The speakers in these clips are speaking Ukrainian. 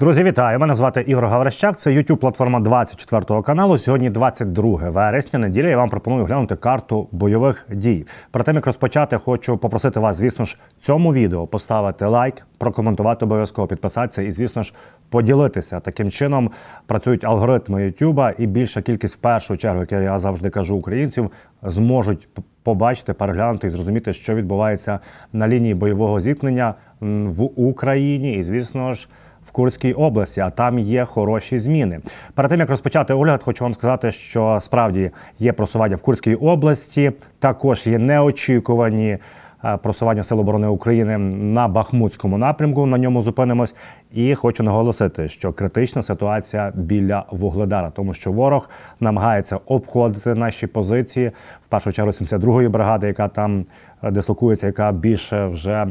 Друзі, вітаю! Мене звати Ігор Гаврищак. Це youtube платформа 24 каналу. Сьогодні 22 вересня. Неділя. Я вам пропоную глянути карту бойових дій. Перед тим як розпочати, хочу попросити вас, звісно ж, цьому відео поставити лайк, прокоментувати обов'язково, підписатися і, звісно ж, поділитися. Таким чином працюють алгоритми Ютуба, і більша кількість в першу чергу, як я завжди кажу, українців зможуть побачити, переглянути і зрозуміти, що відбувається на лінії бойового зіткнення в Україні, і звісно ж. В Курській області, а там є хороші зміни. Перед тим як розпочати огляд, хочу вам сказати, що справді є просування в Курській області. Також є неочікувані е, просування Сил оборони України на Бахмутському напрямку. На ньому зупинимось. І хочу наголосити, що критична ситуація біля Вугледара, тому що ворог намагається обходити наші позиції. В першу чергу 72-ї бригади, яка там е, дислокується, яка більше вже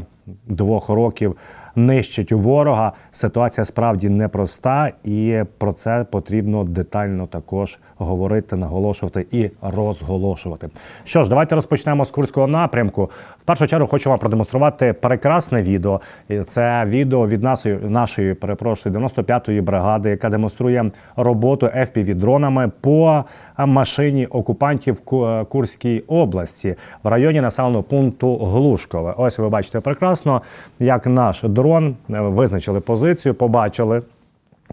двох років нищить у ворога. Ситуація справді непроста, і про це потрібно детально також говорити, наголошувати і розголошувати. Що ж, давайте розпочнемо з курського напрямку. В першу чергу хочу вам продемонструвати прекрасне відео. Це відео від нашої, нашої перепрошую 95-ї бригади, яка демонструє роботу fpv дронами по машині окупантів в Курській області в районі населеного пункту Глушкове. Ось ви бачите прекрасно, як наш дрон е, визначили позицію, побачили.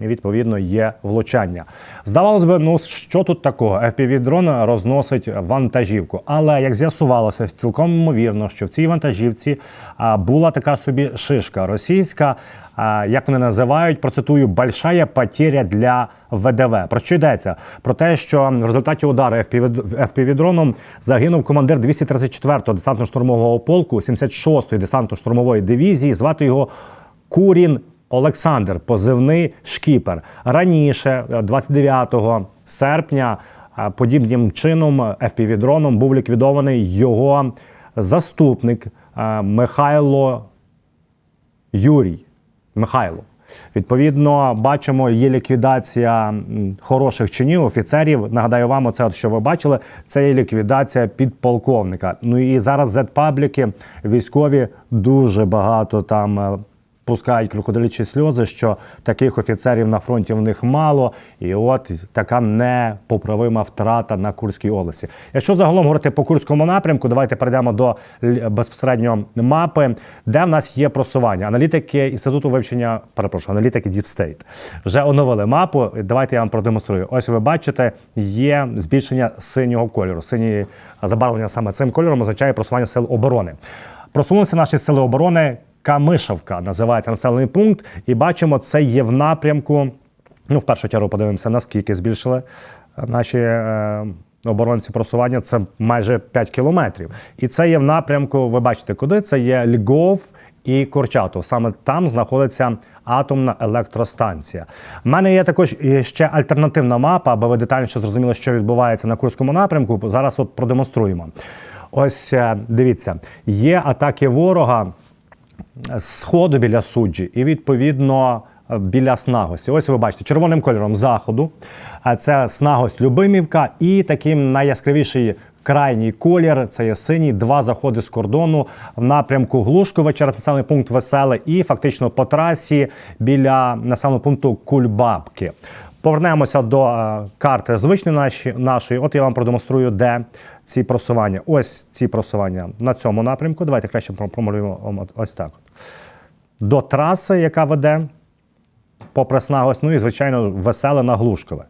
Відповідно є влучання. Здавалось би, ну що тут такого? fpv дрон розносить вантажівку. Але як з'ясувалося, цілком ймовірно, що в цій вантажівці була така собі шишка російська, як вони називають, процитую, большая потеря для ВДВ. Про що йдеться? Про те, що в результаті удару fpv дроном загинув командир 234-го десантно-штурмового полку 76-ї десантно-штурмової дивізії. Звати його Курін Олександр, позивний шкіпер. Раніше, е, 29 серпня, е, подібним чином FPV-дроном був ліквідований його заступник е, Михайло Юрій Михайлов. Відповідно, бачимо, є ліквідація хороших чинів, офіцерів. Нагадаю вам, оце, що ви бачили, це є ліквідація підполковника. Ну і зараз зет-пабліки військові дуже багато там. Пускають крокодилячі сльози, що таких офіцерів на фронті в них мало, і от така непоправима втрата на Курській області. Якщо загалом говорити по Курському напрямку, давайте перейдемо до безпосередньо мапи, де в нас є просування. Аналітики інституту вивчення, перепрошую, аналітики State вже оновили мапу. Давайте я вам продемонструю. Ось ви бачите, є збільшення синього кольору. Синє забарвлення саме цим кольором означає просування сил оборони. Просунулися наші сили оборони. Камишевка називається населений пункт, і бачимо, це є в напрямку. Ну, в першу чергу подивимося, наскільки збільшили е, наші е, оборонці просування. Це майже 5 кілометрів. І це є в напрямку. Ви бачите, куди це є Льгов і Корчатов. Саме там знаходиться атомна електростанція. У мене є також ще альтернативна мапа, аби ви детальніше зрозуміли, що відбувається на Курському напрямку. Зараз от продемонструємо. Ось е, дивіться, є атаки ворога сходу біля суджі і відповідно біля снагості. Ось ви бачите червоним кольором заходу. А це снагость Любимівка, і таким найяскравіший крайній колір це є синій. Два заходи з кордону в напрямку Глушкове через населений пункт Веселе, і фактично по трасі біля населеного пункту Кульбабки. Повернемося до е, карти звичної наші, нашої. От я вам продемонструю, де ці просування. Ось ці просування на цьому напрямку. Давайте краще про- промалюємо ось так. До траси, яка веде попри снагость, ну і звичайно веселе на Глушкове.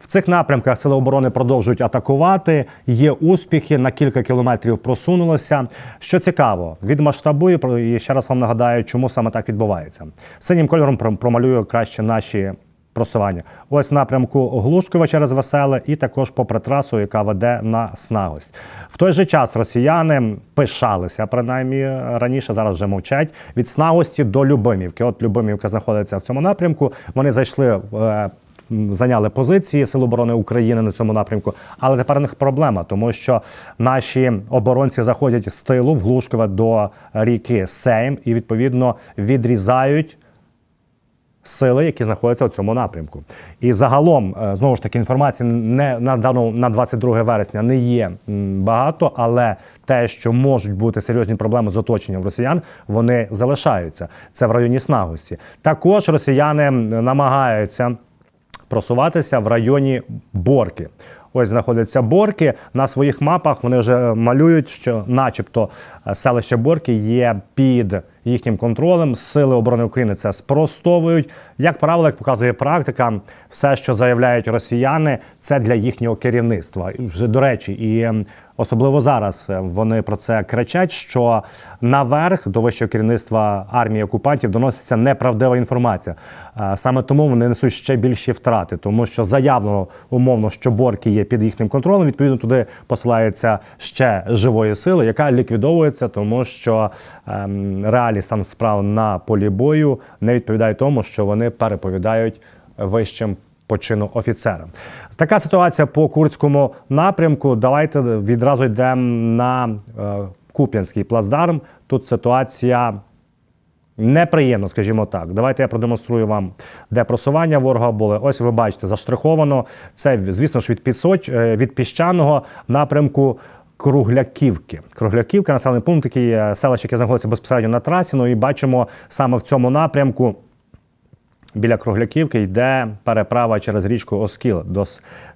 В цих напрямках сили оборони продовжують атакувати. Є успіхи на кілька кілометрів просунулося. Що цікаво, відмасштабую про- і ще раз вам нагадаю, чому саме так відбувається. Синім кольором промалюю краще наші просування. Ось напрямку Глушкове через веселе, і також попри трасу, яка веде на снагость. В той же час росіяни пишалися, принаймні раніше, зараз вже мовчать від снагості до Любимівки. От Любимівка знаходиться в цьому напрямку. Вони зайшли в. е, Зайняли позиції Сил оборони України на цьому напрямку, але тепер у них проблема, тому що наші оборонці заходять з тилу в Глушкове до ріки Сейм і відповідно відрізають сили, які знаходяться у цьому напрямку. І загалом, е, знову ж таки, інформації не на дану на 22 вересня не є багато, але те, що можуть бути серйозні проблеми з оточенням росіян, вони залишаються. Це в районі Снагості. Також росіяни намагаються просуватися в районі Борки. Ось знаходяться Борки. На своїх мапах вони вже е, малюють, що, начебто, е, селище Борки є під їхнім контролем. Сили оборони України це спростовують. Як правило, як показує практика, все, що заявляють росіяни, це для їхнього керівництва. Вже до речі, і ем, особливо зараз е, вони про це кричать, що наверх до вищого керівництва армії окупантів доноситься неправдива інформація. Е, Саме тому вони несуть ще більші втрати, тому що заявлено умовно, що борки є під їхнім контролем. Відповідно, туди посилається ще живої сили, яка ліквідовується, тому що ем, реалії стан справ на полі бою не відповідає тому, що вони переповідають вищим по чину офіцерам. Така ситуація по курському напрямку. Давайте відразу йдемо на е, Куп'янський плацдарм. Тут ситуація неприємно, скажімо так. Давайте я продемонструю вам, де просування ворога були. Ось ви бачите, заштриховано. Це, звісно ж, від, Підсоч, е, від піщаного напрямку. Кругляківки. Кругляківка, населений пункт, який е, селище, яке знаходиться безпосередньо на трасі. Ну і бачимо саме в цьому напрямку біля Кругляківки йде переправа через річку Оскіл до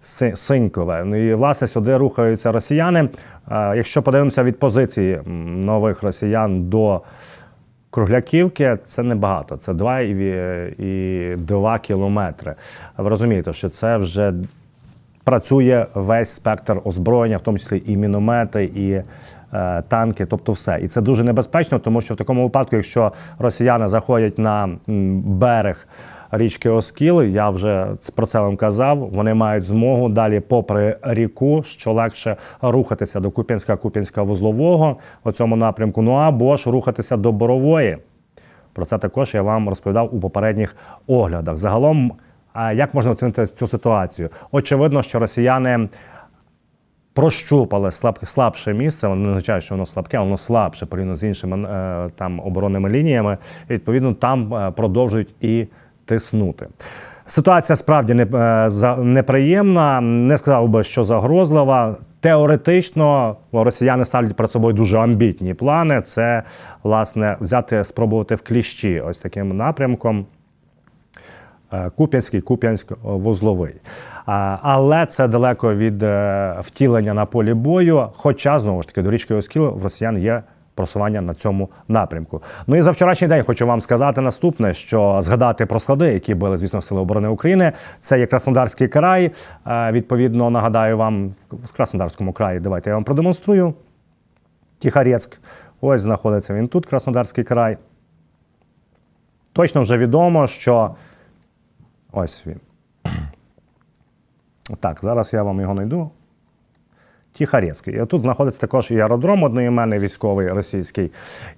Си- Синькове. Ну і власне сюди рухаються росіяни. Е, Якщо подивимося від позиції нових росіян до Кругляківки, це небагато. Це 2 і, ві- і 2 кілометри. Ви розумієте, що це вже працює весь спектр озброєння, в тому числі і міномети, і е, танки, тобто все. І це дуже небезпечно, тому що в такому випадку, якщо росіяни заходять на берег річки Оскіл, я вже про це вам казав. Вони мають змогу далі, попри ріку, що легше рухатися до Куп'янська, Куп'янська вузлового у цьому напрямку. Ну або ж рухатися до Борової. Про це також я вам розповідав у попередніх оглядах. Загалом, як можна оцінити цю ситуацію? Очевидно, що росіяни прощупали слаб, слабше місце. Воно не означає, що воно слабке, воно слабше порівняно з іншими е, там оборонними лініями. І, відповідно, там е, продовжують і тиснути. Ситуація справді не, е, неприємна. Не сказав би, що загрозлива. Теоретично росіяни ставлять перед собою дуже амбітні плани. Це власне взяти, спробувати в кліщі ось таким напрямком. Е, Куп'янський, Куп'янськ вузловий. Але це далеко від е, втілення на полі бою. Хоча, знову ж таки, до річки Оскіл в росіян є просування на цьому напрямку. Ну і за вчорашній день хочу вам сказати наступне: що згадати про склади, які були, звісно, Сили оборони України. Це є Краснодарський край. Е, Відповідно, нагадаю вам в Краснодарському краї. Давайте я вам продемонструю. Тихорецьк. Ось знаходиться він тут, Краснодарський край. Точно вже відомо, що Ось він. Так, зараз я вам його знайду. Тихорецький. І тут знаходиться також і аеродром одноіменний військовий російський.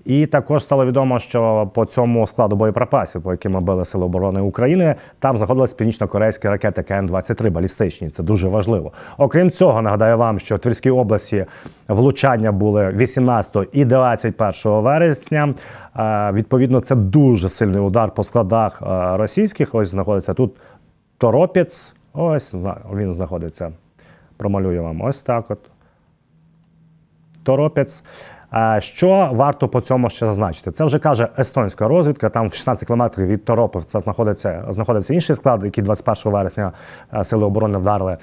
І також стало відомо, що по цьому складу боєприпасів, по яким били Сили оборони України, там знаходились північно-корейські ракети КН-23 балістичні. Це дуже важливо. Окрім цього, нагадаю вам, що в Тверській області влучання були 18 і 21 вересня. Відповідно, це дуже сильний удар по складах російських. Ось знаходиться тут Торопець. Ось він знаходиться. Промалюю вам ось так. От. Торопець. Що варто по цьому ще зазначити? Це вже каже естонська розвідка. Там в 16 кілометрів від Торопівця знаходиться, знаходиться інший склад, який 21 вересня Сили оборони вдарили.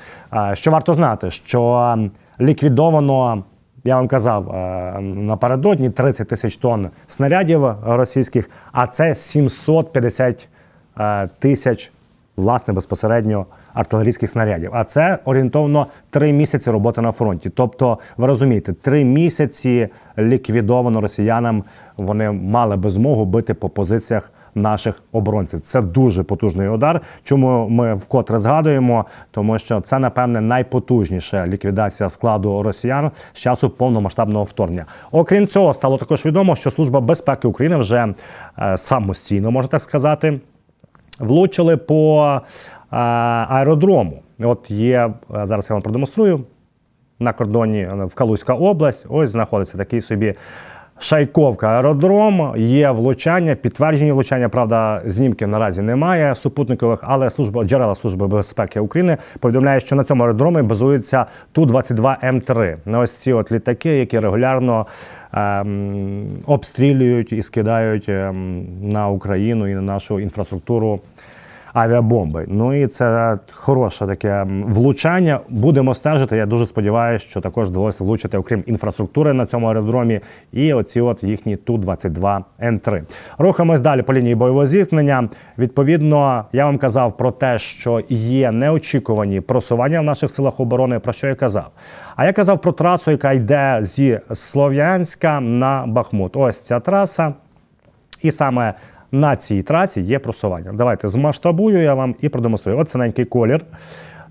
Що варто знати? Що ліквідовано. Я вам казав напередодні 30 тисяч тонн снарядів російських, а це 750 е, тисяч власне безпосередньо артилерійських снарядів. А це орієнтовно три місяці роботи на фронті. Тобто, ви розумієте, три місяці ліквідовано росіянам. Вони мали би змогу бити по позиціях наших оборонців. Це дуже потужний удар. Чому ми вкотре згадуємо? Тому що це, напевне, найпотужніша ліквідація складу росіян з часу повномасштабного вторгнення. Окрім цього, стало також відомо, що служба безпеки України вже е, самостійно можна так сказати влучили по аеродрому. От є, е, зараз я вам продемонструю. На кордоні е, в Калузька область. Ось знаходиться такий собі Шайковка аеродром, є влучання, підтверджені влучання. Правда, знімків наразі немає супутникових, але служба джерела служби безпеки України повідомляє, що на цьому аеродромі базується ту 22 М3. На ось ці от літаки, які регулярно ем, обстрілюють і скидають ем, на Україну і на нашу інфраструктуру авіабомби. Ну і це хороше таке влучання. Будемо стежити. Я дуже сподіваюся, що також вдалося влучити, окрім інфраструктури на цьому аеродромі, і оці от їхні Ту-22 М3. Рухаємось далі по лінії бойового зіткнення. Відповідно, я вам казав про те, що є неочікувані просування в наших силах оборони. Про що я казав? А я казав про трасу, яка йде зі Слов'янська на Бахмут. Ось ця траса. І саме на цій трасі є просування. Давайте змасштабую я вам і продемонструю. От синенький колір.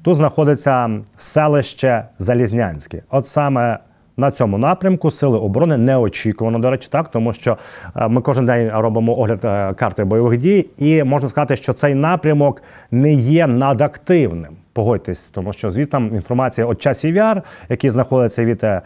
Тут знаходиться селище Залізнянське. От саме на цьому напрямку сили оборони неочікувано, до речі, так, тому що е, ми кожен день робимо огляд е, карти бойових дій, і можна сказати, що цей напрямок не є надактивним. Погодьтесь, тому що звідти інформація от часів яр, який знаходиться від е,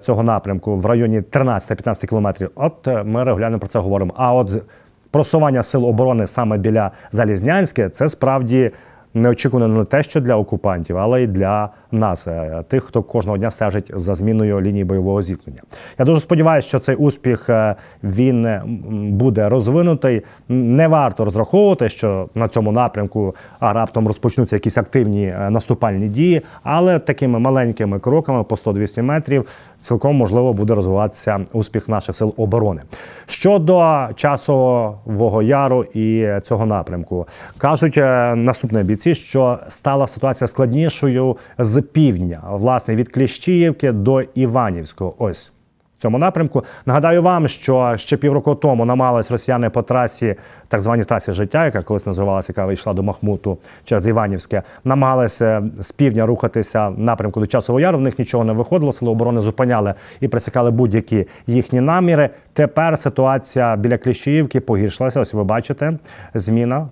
цього напрямку в районі 13-15 кілометрів. От ми регулярно про це говоримо. А от просування сил оборони саме біля Залізнянське це справді неочікувано не те, що для окупантів, але й для нас, е, тих, хто кожного дня стежить за зміною лінії бойового зіткнення. Я дуже сподіваюся, що цей успіх е, він е, буде розвинутий. Не варто розраховувати, що на цьому напрямку раптом розпочнуться якісь активні наступальні дії, але такими маленькими кроками по 100-200 метрів цілком можливо буде розвиватися успіх наших сил оборони. Щодо часового яру і цього напрямку, кажуть е, наступні бійці, що стала ситуація складнішою з півдня, власне, від Кліщіївки до Іванівського. Ось. Цьому напрямку нагадаю вам, що ще півроку тому намагались росіяни по трасі, так званій трасі життя, яка колись називалася, яка йшла до Махмуту через Іванівське, намагалися з півдня рухатися в напрямку до часового яру. В них нічого не виходило. Сили оборони зупиняли і присікали будь-які їхні наміри. Тепер ситуація біля Кліщіївки погіршилася. Ось ви бачите, зміна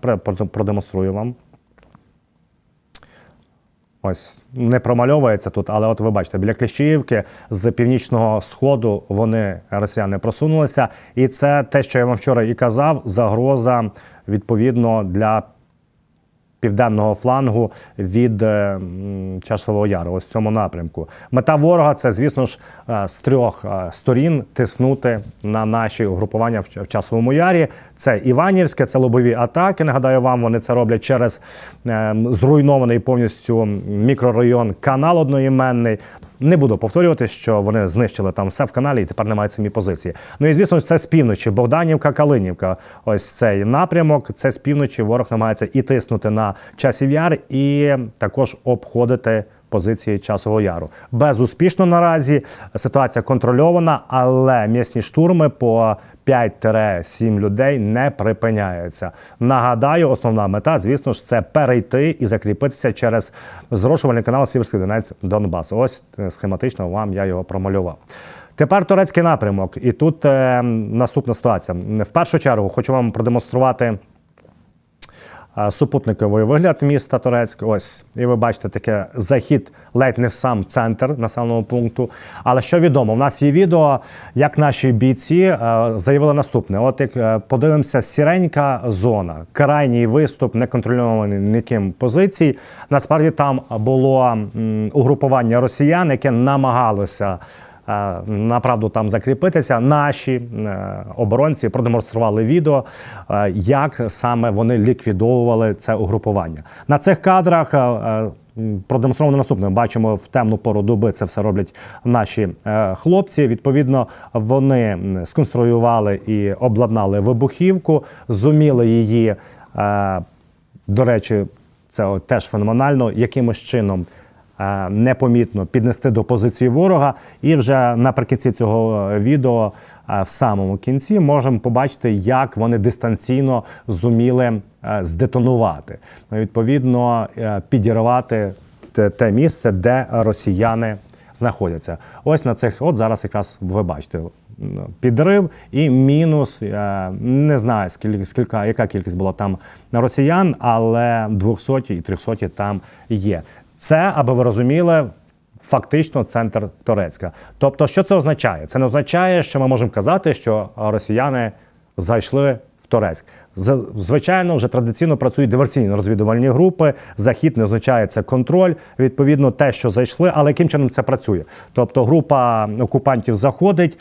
продемонструю вам. Ось не промальовується тут, але от ви бачите, біля Кліщіївки з північного сходу вони росіяни просунулися, і це те, що я вам вчора і казав, загроза відповідно для південного флангу від е, Часового Яру, ось в цьому напрямку. Мета ворога це, звісно ж, е, з трьох е, сторін тиснути на наші угрупування в, Часовому Ярі. Це Іванівське, це лобові атаки. Нагадаю вам, вони це роблять через зруйнований повністю мікрорайон канал одноіменний. Не буду повторювати, що вони знищили там все в каналі і тепер не мають самі позиції. Ну і звісно, це з півночі. Богданівка, Калинівка. Ось цей напрямок. Це з півночі. Ворог намагається і тиснути на часів яр, і також обходити. Позиції часового яру безуспішно наразі ситуація контрольована, але м'ясні штурми по 5-7 людей не припиняються. Нагадаю, основна мета, звісно ж, це перейти і закріпитися через зрошувальний канал Сіверський Донець Донбас. Ось е, схематично вам я його промалював. Тепер турецький напрямок, і тут е, наступна ситуація. В першу чергу хочу вам продемонструвати супутниковий вигляд міста Турецьк. Ось, і ви бачите таке захід ледь не в сам центр населеного пункту. Але що відомо, у нас є відео, як наші бійці е, заявили наступне: от як е, подивимося, сіренька зона, крайній виступ, неконтрольований ніким позицій. Насправді там було угрупування росіян, яке намагалося. Направду там закріпитися. Наші е, оборонці продемонстрували відео, е, як саме вони ліквідовували це угрупування. На цих кадрах е, продемонстровано наступне. Бачимо в темну пору доби це все роблять наші хлопці. Відповідно, вони сконструювали і обладнали вибухівку, зуміли її. До речі, це теж феноменально, якимось чином непомітно піднести до позиції ворога. І вже наприкінці цього е, відео, е, в самому кінці, можемо побачити, як вони дистанційно зуміли е, здетонувати. Ну, Відповідно, е, підірвати те, місце, де росіяни знаходяться. Ось на цих, от зараз якраз ви бачите. Підрив і мінус. е, Не знаю, скільки, скільки, яка кількість була там росіян, але 200 і 300 там є. Це, аби ви розуміли, фактично центр Торецька. Тобто, що це означає? Це не означає, що ми можемо казати, що росіяни зайшли в Торецьк. Звичайно, вже традиційно працюють диверсійно-розвідувальні групи. Захід не означає це контроль. Відповідно, те, що зайшли, але яким чином це працює? Тобто, група окупантів заходить,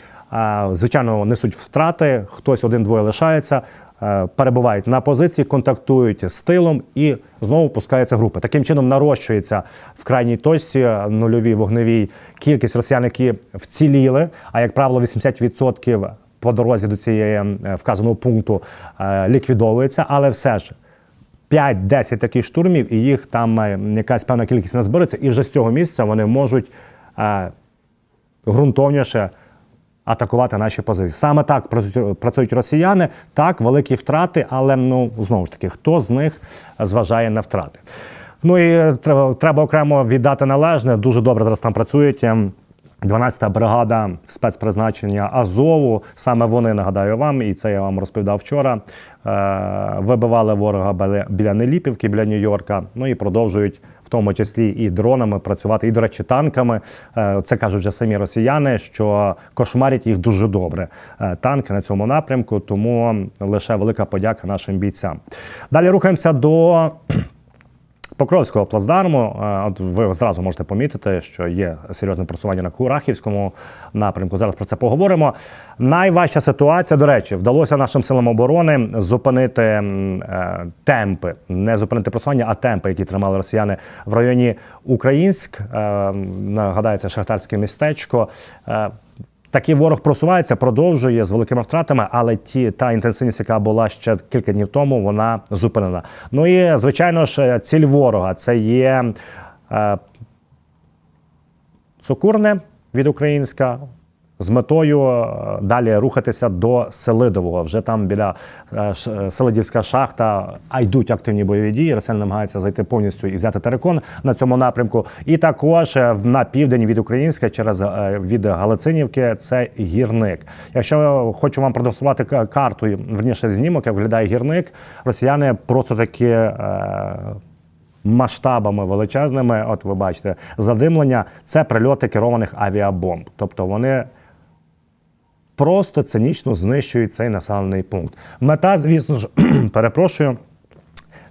звичайно, несуть втрати, хтось один-двоє лишається. Е, Перебувають на позиції, контактують з тилом і знову пускаються групи. Таким чином нарощується в крайній точці нульовій вогневій кількість росіян, які вціліли. А як правило, 80% по дорозі до цієї е, вказаного пункту е, ліквідовується, але все ж 5-10 таких штурмів, і їх там е, якась певна кількість назбереться, і вже з цього місця вони можуть е, ґрунтовніше атакувати наші позиції. Саме так працюють, росіяни. Так, великі втрати, але ну знову ж таки, хто з них зважає на втрати? Ну і треба, окремо віддати належне. Дуже добре зараз там працюють. ем, 12-та бригада спецпризначення Азову. Саме вони нагадаю вам, і це я вам розповідав вчора. Е, вибивали ворога біля- Неліпівки, біля Нью-Йорка. Ну і продовжують тому числі і дронами працювати, і, до речі, танками. Е, Це кажуть вже самі росіяни, що кошмарять їх дуже добре. е, Танки на цьому напрямку, тому лише велика подяка нашим бійцям. Далі рухаємося до. Покровського плацдарму, е, от ви зразу можете помітити, що є серйозне просування на Курахівському напрямку. Зараз про це поговоримо. Найважча ситуація, до речі, вдалося нашим силам оборони зупинити е, темпи, не зупинити просування, а темпи, які тримали росіяни в районі Українськ. Е, Нагадається, шахтарське містечко. Е, Такий ворог просувається, продовжує з великими втратами, але ті та інтенсивність, яка була ще кілька днів тому, вона зупинена. Ну і звичайно ж, ціль ворога це є е, цукурне від українська. З метою е, далі рухатися до Селидового. Вже там біля е, Селидівська шахта а йдуть активні бойові дії. Росіяни намагаються зайти повністю і взяти терикон на цьому напрямку. І також е, на південь від Українська, через е, від Галицинівки, це гірник. Якщо хочу вам продемонструвати карту, верніше знімок, як виглядає гірник, росіяни просто таки. Е, масштабами величезними, от ви бачите, задимлення це прильоти керованих авіабомб. Тобто вони просто цинічно знищують цей населений пункт. Мета, звісно ж, перепрошую.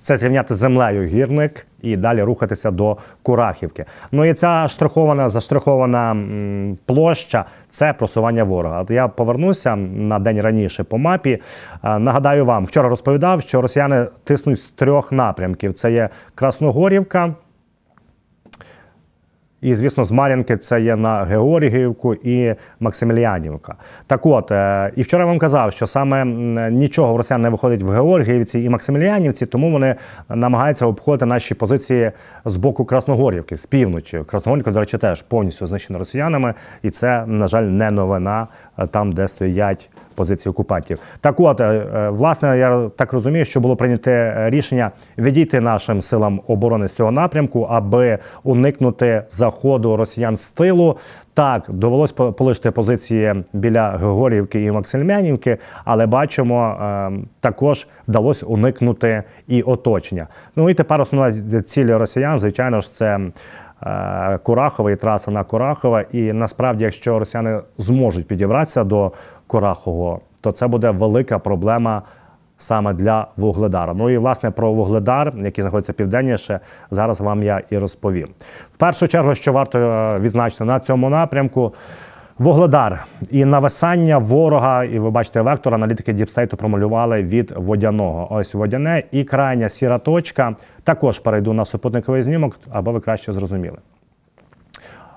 Це зрівняти землею гірник і далі рухатися до Курахівки. Ну і ця штрихована, заштрихована площа це просування ворога. Я повернуся на день раніше по мапі. Е, Нагадаю вам, вчора розповідав, що росіяни тиснуть з трьох напрямків: це є Красногорівка. І, звісно, з Мар'янки це є на Георгіївку і Максиміліанівка. Так от, е, і вчора я вам казав, що саме нічого в росіян не виходить в Георгіївці і Максиміліанівці, тому вони намагаються обходити наші позиції з боку Красногорівки, з півночі. Красногорівка, до речі, теж повністю знищена росіянами, і це, на жаль, не новина е, там, де стоять позиції окупантів. Так от, е, власне, я так розумію, що було прийнято рішення відійти нашим силам оборони з цього напрямку, аби уникнути заходу росіян з тилу. Так, довелось по- полишити позиції біля Григорівки і Максимлянівки, але бачимо, е, також вдалося уникнути і оточення. Ну і тепер основна ціль росіян, звичайно ж, це. е, Курахова і траса на Курахова. І насправді, якщо росіяни зможуть підібратися до Курахового, то це буде велика проблема саме для Вугледара. Ну і власне про Вугледар, який знаходиться південніше, зараз вам я і розповім. В першу чергу, що варто е, відзначити на цьому напрямку. Вугледар і нависання ворога, і ви бачите вектор, аналітики Діпстейту промалювали від водяного. Ось водяне і крайня сіра точка. Також перейду на супутниковий знімок, аби ви краще зрозуміли.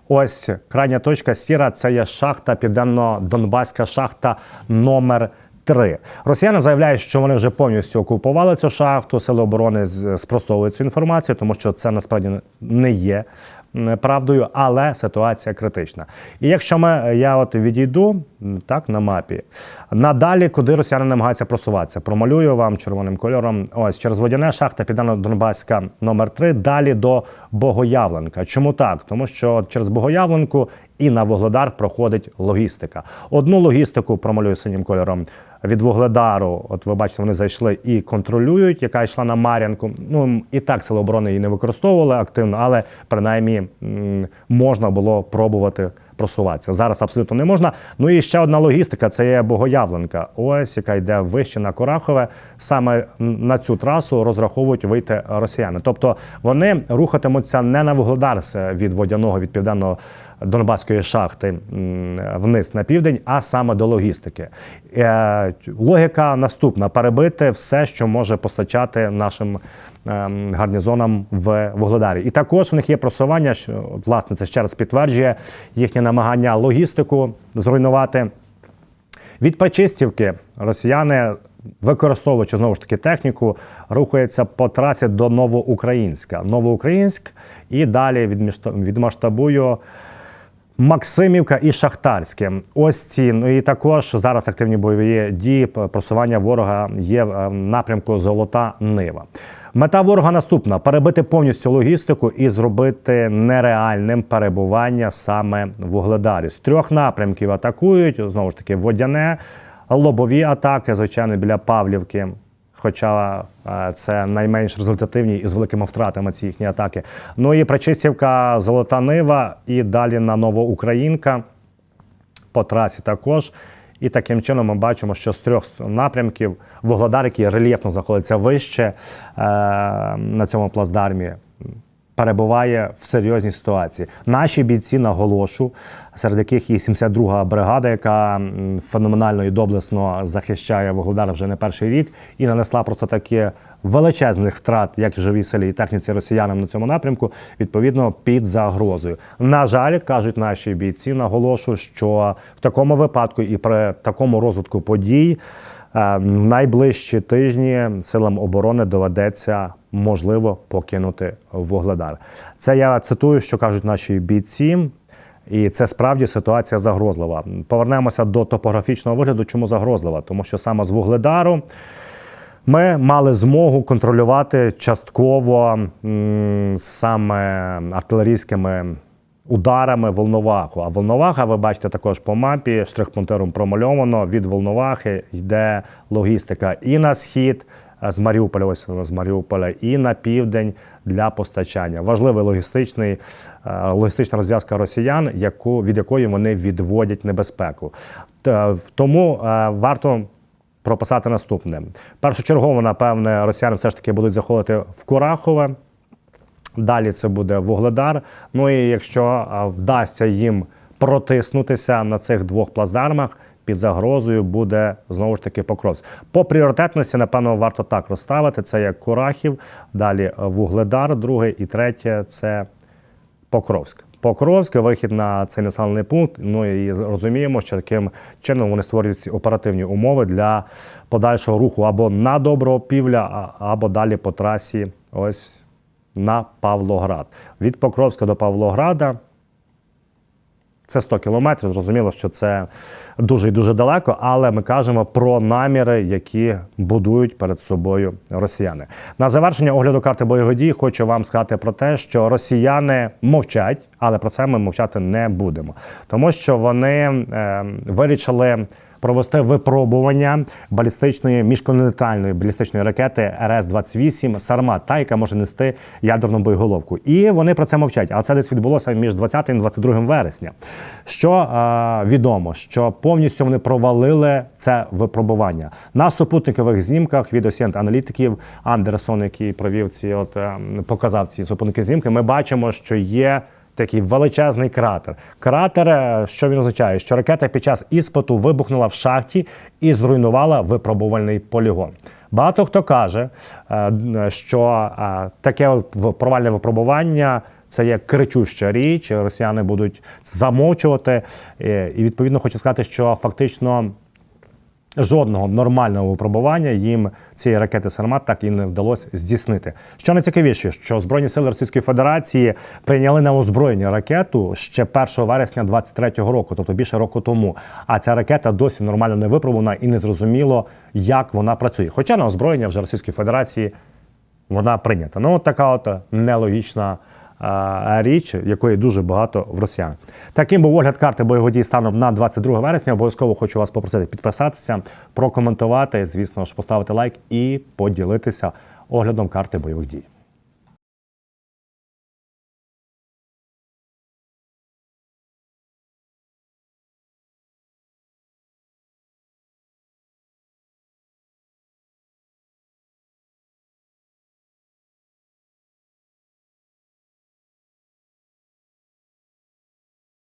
Ось крайня точка сіра це є шахта, південно-донбаська шахта номер 3. Росіяни заявляють, що вони вже повністю окупували цю шахту. Сили оборони спростовують цю інформацію, тому що це насправді не є правдою, але ситуація критична. І якщо ми я от відійду так на мапі, надалі, куди росіяни намагаються просуватися, промалюю вам червоним кольором. Ось через водяне шахта Південно-Донбаська номер 3 далі до Богоявленка. Чому так? Тому що через Богоявленку і на Вугледар проходить логістика. Одну логістику промалюю синім кольором від Вугледару. От ви бачите, вони зайшли і контролюють, яка йшла на Мар'янку. Ну і так сили оборони її не використовували активно, але принаймні можна було пробувати просуватися. Зараз абсолютно не можна. Ну і ще одна логістика це є Богоявленка. Ось яка йде вище на Корахове. Саме на цю трасу розраховують вийти росіяни. Тобто вони рухатимуться не на Вугледар від водяного від південного Донбаської шахти вниз на південь, а саме до логістики. Е, Логіка наступна: перебити все, що може постачати нашим ем, гарнізонам в Вугледарі. І також в них є просування, що власне це ще раз підтверджує їхнє намагання логістику зруйнувати. Від Причистівки росіяни, використовуючи знову ж таки техніку, рухаються по трасі до Новоукраїнська. Новоукраїнськ і далі відмішта- відмасштабую Максимівка і Шахтарське. Ось ці. Ну і також зараз активні бойові дії просування ворога є в е, напрямку Золота Нива. Мета ворога наступна: перебити повністю логістику і зробити нереальним перебування саме в З трьох напрямків атакують знову ж таки водяне, лобові атаки, звичайно, біля Павлівки. Хоча е, це найменш результативні і з великими втратами ці їхні атаки. Ну і Причистівка, Золота Нива, і далі на Новоукраїнка по трасі також. І таким чином ми бачимо, що з трьох напрямків Вугледар, який рельєфно знаходиться вище е, на цьому плацдармі, перебуває в серйозній ситуації. Наші бійці наголошу, серед яких і 72-га бригада, яка феноменально і доблесно захищає Вугледар вже не перший рік, і нанесла просто такі величезних втрат, як в живій силі і техніці росіянам на цьому напрямку, відповідно під загрозою. На жаль, кажуть наші бійці, наголошу, що в такому випадку і при такому розвитку подій. Е, Найближчі тижні силам оборони доведеться можливо покинути Вугледар. Це я цитую, що кажуть наші бійці. І це справді ситуація загрозлива. Повернемося до топографічного вигляду. Чому загрозлива? Тому що саме з Вугледару ми мали змогу контролювати частково саме артилерійськими ударами Волноваху. А Волноваха, ви бачите також по мапі, штрих-пунктиром промальовано. Від Волновахи йде логістика і на схід. Е, З Маріуполя, ось з Маріуполя, і на південь для постачання. Важливий логістичний, е, логістична розв'язка росіян, яку, від якої вони відводять небезпеку. Тому е, варто прописати наступне. Першочергово, напевне, росіяни все ж таки будуть заходити в Курахове. Далі це буде Вугледар. Ну і якщо вдасться їм протиснутися на цих двох плацдармах, під загрозою буде знову ж таки Покровськ. По пріоритетності, напевно, варто так розставити: це як Курахів, далі Вугледар, другий і третє це Покровськ. Покровськ, вихід на цей населений пункт. Ну і розуміємо, що таким чином вони створюють оперативні умови для подальшого руху або на Добропівля, а- або далі по трасі ось на Павлоград. Від Покровська до Павлограда це 100 кілометрів. Зрозуміло, що це дуже і дуже далеко, але ми кажемо про наміри, які будують перед собою росіяни. На завершення огляду карти бойових дій хочу вам сказати про те, що росіяни мовчать, але про це ми мовчати не будемо, тому що вони е, вирішили. Провести випробування балістичної міжконтинентальної балістичної ракети РС-28 Сармат, та яка може нести ядерну боєголовку. І вони про це мовчать. А це десь відбулося між 20 і 22 вересня. Що е, відомо, що повністю вони провалили це випробування на супутникових знімках від осієнт аналітиків Андерсон, який провів ці, от е, показав ці супутникові знімки. Ми бачимо, що є такий величезний кратер. Кратер, е, що він означає? Що ракета під час іспиту вибухнула в шахті і зруйнувала випробувальний полігон. Багато хто каже, е, що е, таке провальне випробування. Це є кричуща річ, росіяни будуть замовчувати. І відповідно хочу сказати, що фактично жодного нормального випробування їм цієї ракети Сармат так і не вдалося здійснити. Що найцікавіше, що Збройні сили Російської Федерації прийняли на озброєння ракету ще 1 вересня 23-го року, тобто більше року тому. А ця ракета досі нормально не випробувана і не зрозуміло, як вона працює. Хоча на озброєння вже Російської Федерації вона прийнята. Ну, от така от нелогічна річ, якої дуже багато в росіян. Таким був огляд карти бойових дій станом на 22 вересня. Обов'язково хочу вас попросити підписатися, прокоментувати, звісно ж, поставити лайк і поділитися оглядом карти бойових дій.